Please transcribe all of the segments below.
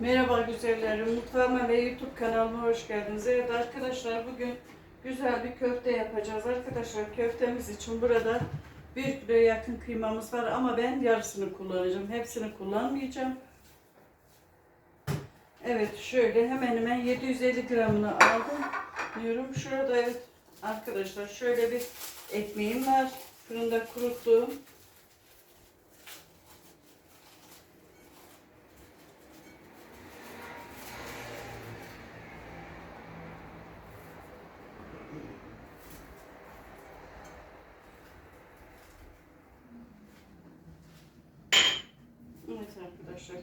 Merhaba güzellerim, mutfağıma ve YouTube kanalıma hoş geldiniz. Evet arkadaşlar bugün güzel bir köfte yapacağız. Arkadaşlar köftemiz için burada bir kilo yakın kıymamız var ama ben yarısını kullanacağım. Hepsini kullanmayacağım. Evet şöyle hemen hemen 750 gramını aldım. Diyorum. Şurada evet arkadaşlar şöyle bir ekmeğim var. Fırında kuruttuğum. Evet arkadaşlar.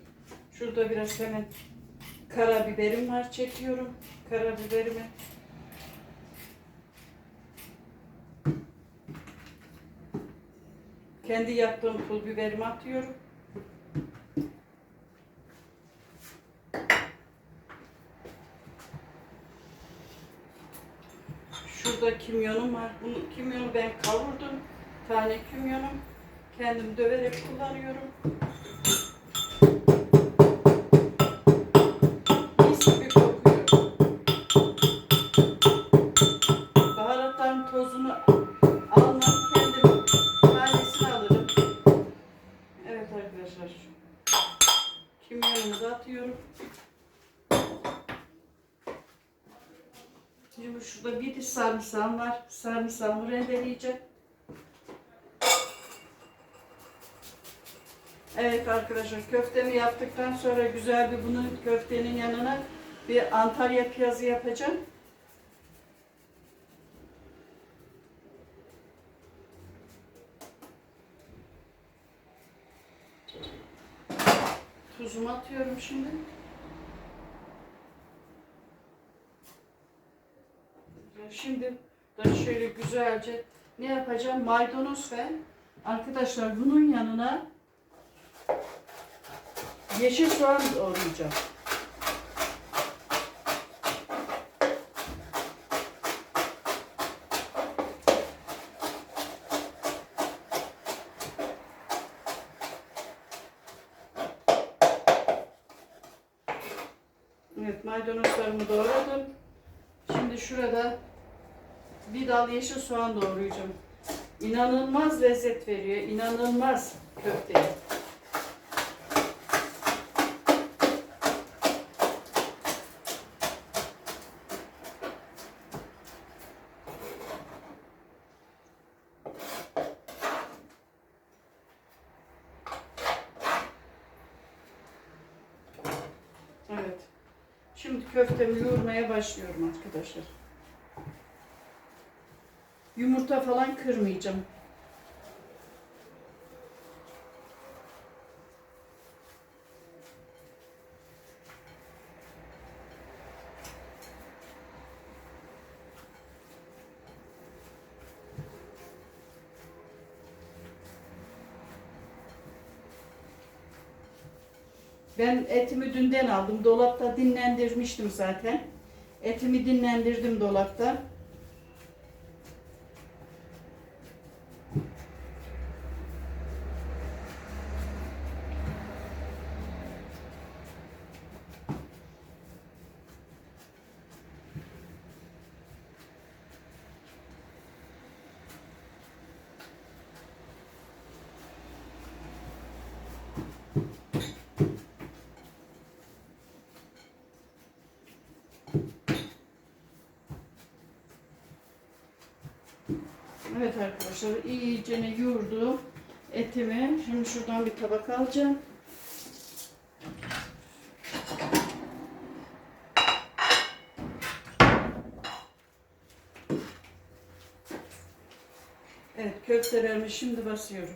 Şurada biraz hemen karabiberim var. Çekiyorum karabiberimi. Kendi yaptığım pul biberimi atıyorum. Şurada kimyonum var. Bunu kimyonu ben kavurdum. Tane kimyonum. Kendim döverek kullanıyorum. Arkadaşlar köftemi yaptıktan sonra güzel bir bunun köftenin yanına bir Antalya piyazı yapacağım. Tuzumu atıyorum şimdi. Şimdi da şöyle güzelce ne yapacağım? Maydanoz ve arkadaşlar bunun yanına yeşil soğan doğrayacağım. Evet maydanozlarımı doğradım. Şimdi şurada bir dal yeşil soğan doğrayacağım. İnanılmaz lezzet veriyor. inanılmaz köfteye. Evet. Şimdi köftemi yoğurmaya başlıyorum arkadaşlar. Yumurta falan kırmayacağım. Ben etimi dünden aldım. Dolapta dinlendirmiştim zaten. Etimi dinlendirdim dolapta. Evet arkadaşlar iyicene yoğurdum etimi. Şimdi şuradan bir tabak alacağım. Evet köftelerimi şimdi basıyorum.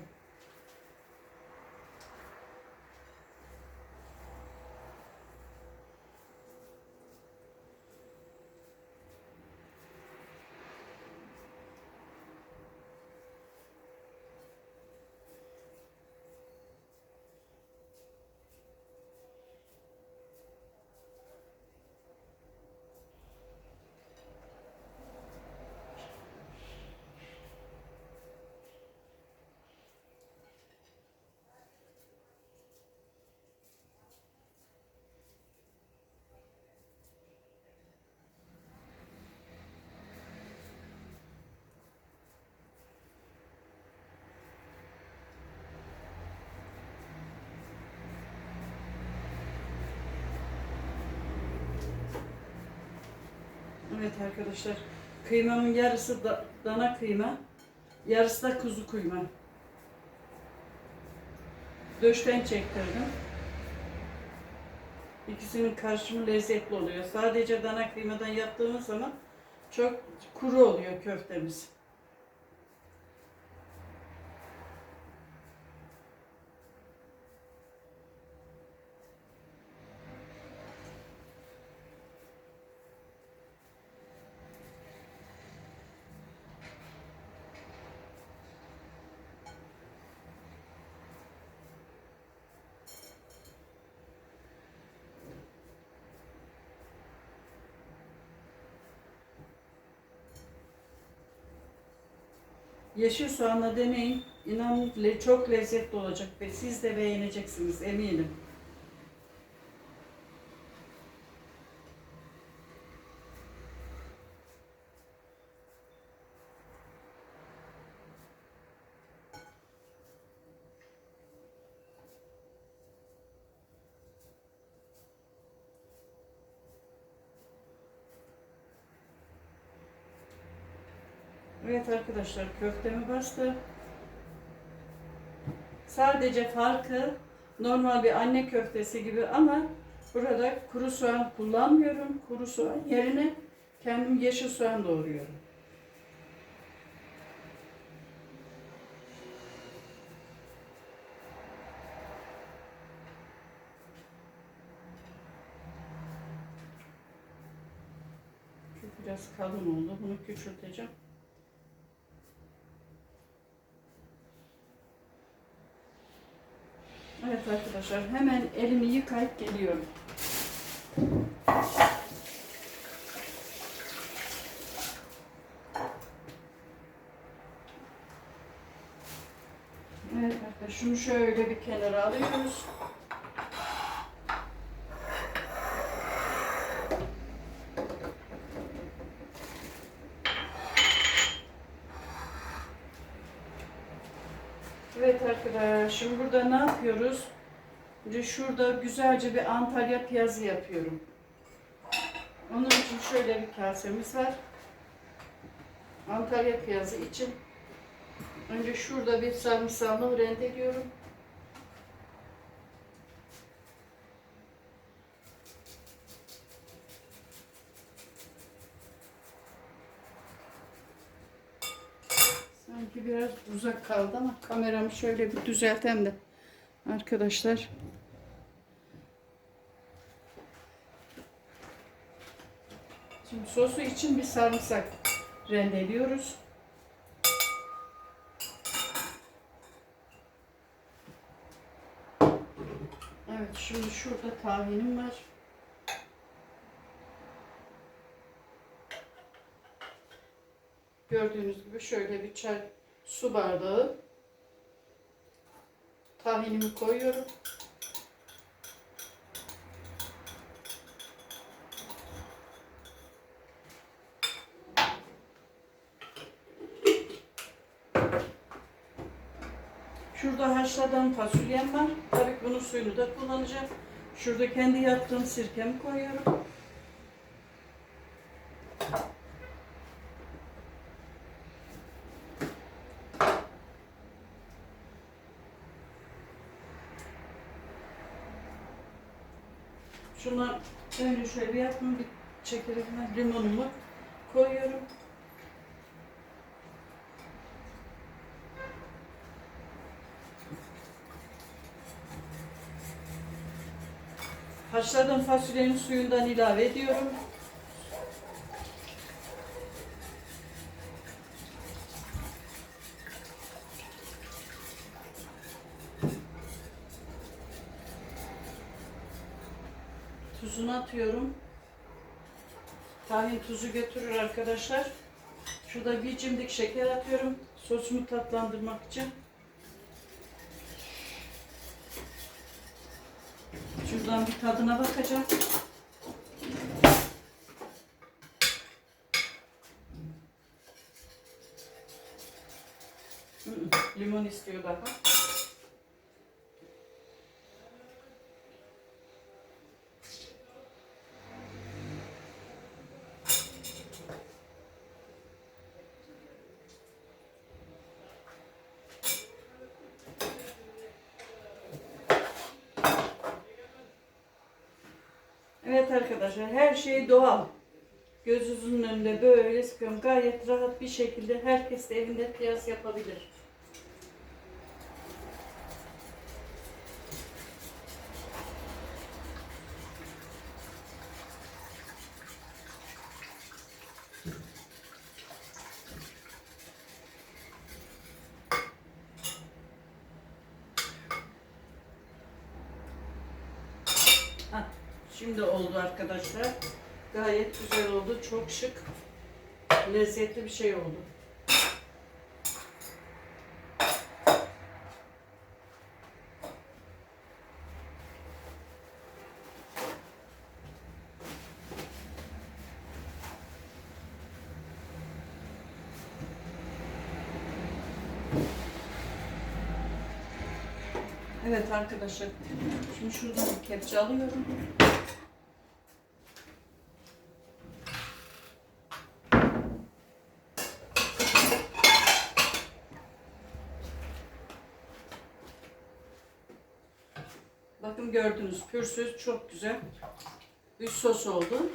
Evet arkadaşlar. Kıymamın yarısı da, dana kıyma. Yarısı da kuzu kıyma. Döşten çektirdim. İkisinin karışımı lezzetli oluyor. Sadece dana kıymadan yaptığımız zaman çok kuru oluyor köftemiz. Yeşil soğanla deneyin. İnanın çok lezzetli olacak ve siz de beğeneceksiniz eminim. Evet arkadaşlar köftemi bastı. Sadece farkı normal bir anne köftesi gibi ama burada kuru soğan kullanmıyorum. Kuru soğan yerine kendim yeşil soğan doğruyorum. Biraz kalın oldu. Bunu küçülteceğim. Evet arkadaşlar hemen elimi yıkayıp geliyorum. Evet arkadaşlar şunu şöyle bir kenara alıyoruz. Evet arkadaşlar, şimdi burada ne yapıyoruz? Şimdi şurada güzelce bir Antalya piyazı yapıyorum. Onun için şöyle bir kasemiz var. Antalya piyazı için önce şurada bir sarımsağını rendeliyorum. Sanki biraz uzak kaldı ama kameramı şöyle bir düzeltem de arkadaşlar. Şimdi sosu için bir sarımsak rendeliyoruz. Evet şimdi şurada tahinim var. Gördüğünüz gibi şöyle bir çay su bardağı tahinimi koyuyorum. Şurada haşladığım fasulyem var. Tabii bunun suyunu da kullanacağım. Şurada kendi yaptığım sirkemi koyuyorum. Şuna önce şöyle yaptım. Bir çekirdekten limonumu koyuyorum. Haşladığım fasulyenin suyundan ilave ediyorum. Tuzunu atıyorum. Tahin tuzu götürür arkadaşlar. Şurada bir cimdik şeker atıyorum. Sosumu tatlandırmak için. Şuradan bir tadına bakacağım. Limon istiyor daha. Arkadaşlar. Her şey doğal. Gözünüzün önünde böyle sıkıyorum. Gayet rahat bir şekilde herkes de evinde piyaz yapabilir. Hah, Şimdi oldu arkadaşlar. Gayet güzel oldu. Çok şık. Lezzetli bir şey oldu. Evet arkadaşlar. Şimdi şuradan bir kepçe alıyorum. Gördünüz pürsüz çok güzel bir sos oldu.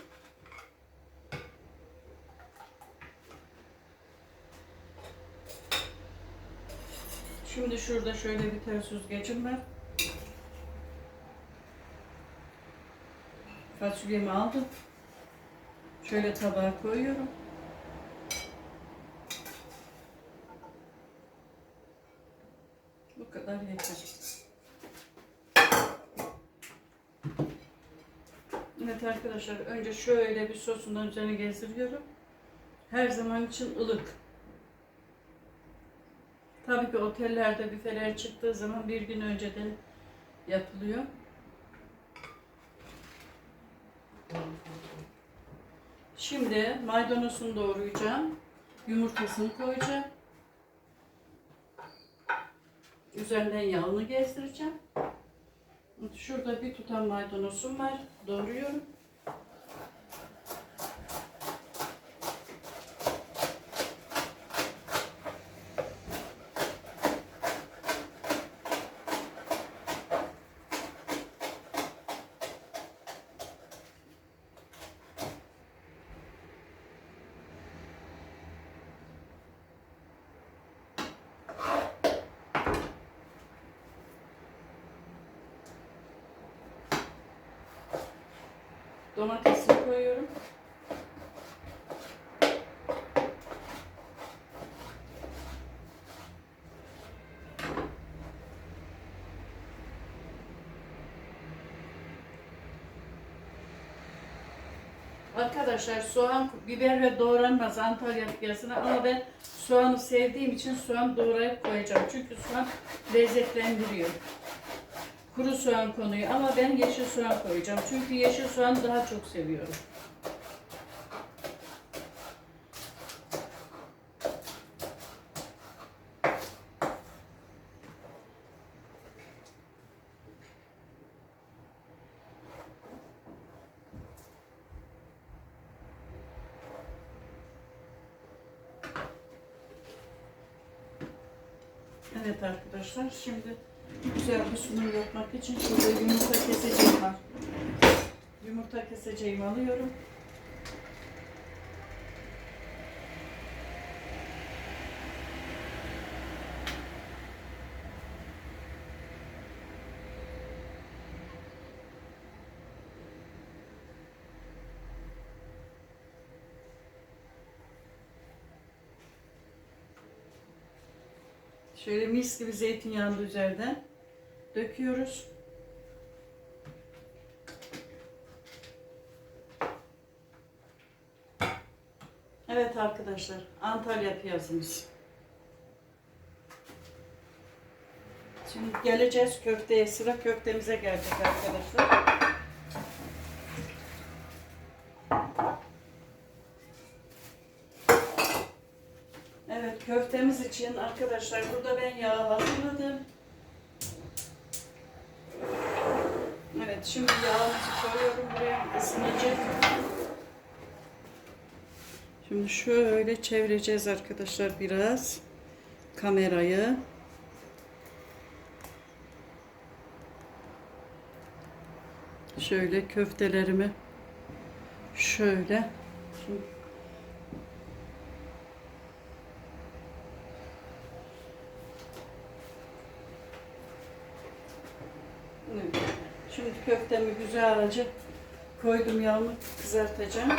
Şimdi şurada şöyle bir ters süzgecim var. Fasulyemi aldım. Şöyle tabağa koyuyorum. Bu kadar yeter. Evet arkadaşlar önce şöyle bir sosundan üzerine gezdiriyorum. Her zaman için ılık. Tabii ki otellerde büfeler çıktığı zaman bir gün önceden yapılıyor. Şimdi maydanozunu doğrayacağım. Yumurtasını koyacağım. Üzerinden yağını gezdireceğim. Şurada bir tutam maydanozum var. Doğruyorum. Domatesini koyuyorum. Arkadaşlar soğan, biber ve doğranmaz Antalya piyasına ama ben soğanı sevdiğim için soğan doğrayıp koyacağım. Çünkü soğan lezzetlendiriyor. Kuru soğan konuyor ama ben yeşil soğan koyacağım. Çünkü yeşil soğanı daha çok seviyorum. Evet arkadaşlar şimdi güzel bir sunum yapmak için şurada yumurta keseceğim var. Yumurta keseceğimi alıyorum. Şöyle mis gibi zeytinyağını da üzerinden döküyoruz. Evet arkadaşlar, Antalya piyazımız. Şimdi geleceğiz köfteye. Sıra köftemize gelecek arkadaşlar. Evet köftemiz için arkadaşlar burada ben yağ hazırladım. Evet şimdi yağımızı koyuyorum buraya ısınacak. Şimdi şöyle çevireceğiz arkadaşlar biraz kamerayı. Şöyle köftelerimi Şöyle. Şimdi köftemi güzelce koydum yağımı kızartacağım.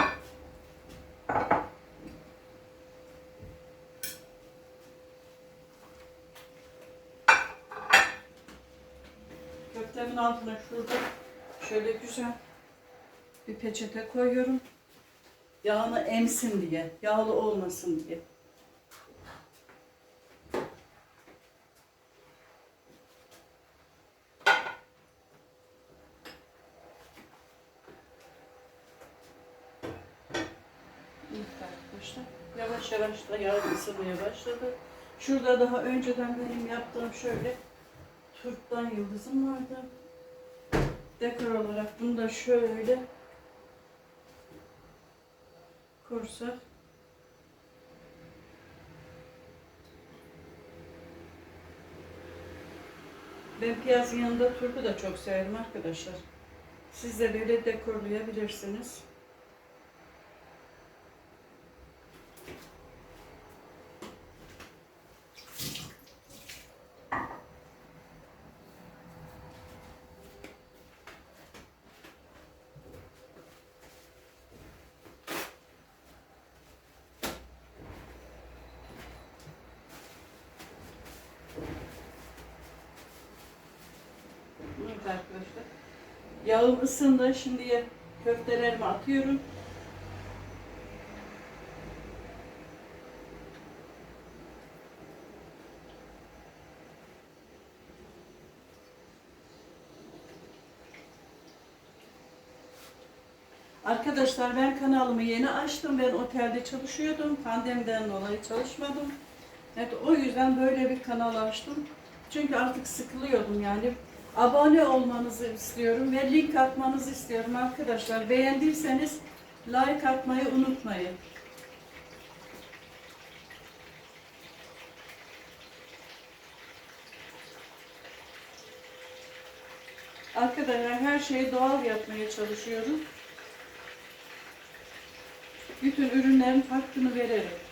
Altına şurada şöyle güzel bir peçete koyuyorum. Yağını emsin diye, yağlı olmasın diye. Arkadaşlar yavaş yavaş da yağ ısınmaya başladı. Şurada daha önceden benim yaptığım şöyle turptan yıldızım vardı. Dekor olarak bunu da şöyle kursak. Ben piyazın yanında turpu da çok severim arkadaşlar. Siz de böyle dekorlayabilirsiniz. Evet arkadaşlar. Yağım ısındı. Şimdi köftelerimi atıyorum. Arkadaşlar ben kanalımı yeni açtım. Ben otelde çalışıyordum. Pandemiden dolayı çalışmadım. Evet o yüzden böyle bir kanal açtım. Çünkü artık sıkılıyordum yani. Abone olmanızı istiyorum ve link atmanızı istiyorum arkadaşlar. Beğendiyseniz like atmayı unutmayın. Arkadaşlar her şeyi doğal yapmaya çalışıyorum. Bütün ürünlerin hakkını verelim.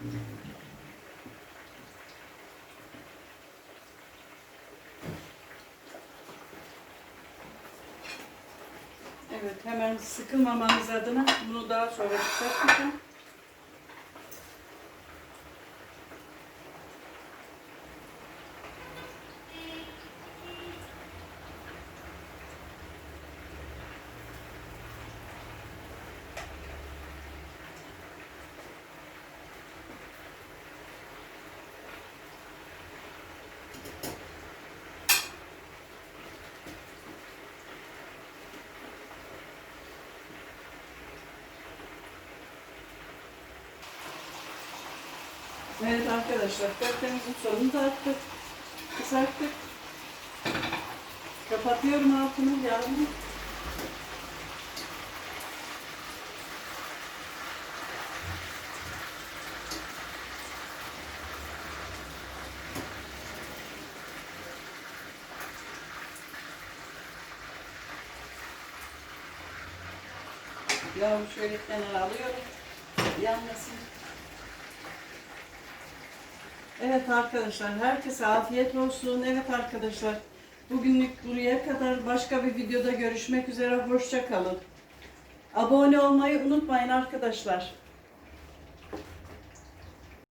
Evet hemen sıkılmamanız adına bunu daha sonra çıkartacağım. Evet arkadaşlar köftemizin sonunu da attık. Kızarttık. Kapatıyorum altını yağını. Yağı şöyle kenara alıyorum. Yanmasın. Evet arkadaşlar herkese afiyet olsun. Evet arkadaşlar bugünlük buraya kadar başka bir videoda görüşmek üzere. Hoşça kalın. Abone olmayı unutmayın arkadaşlar.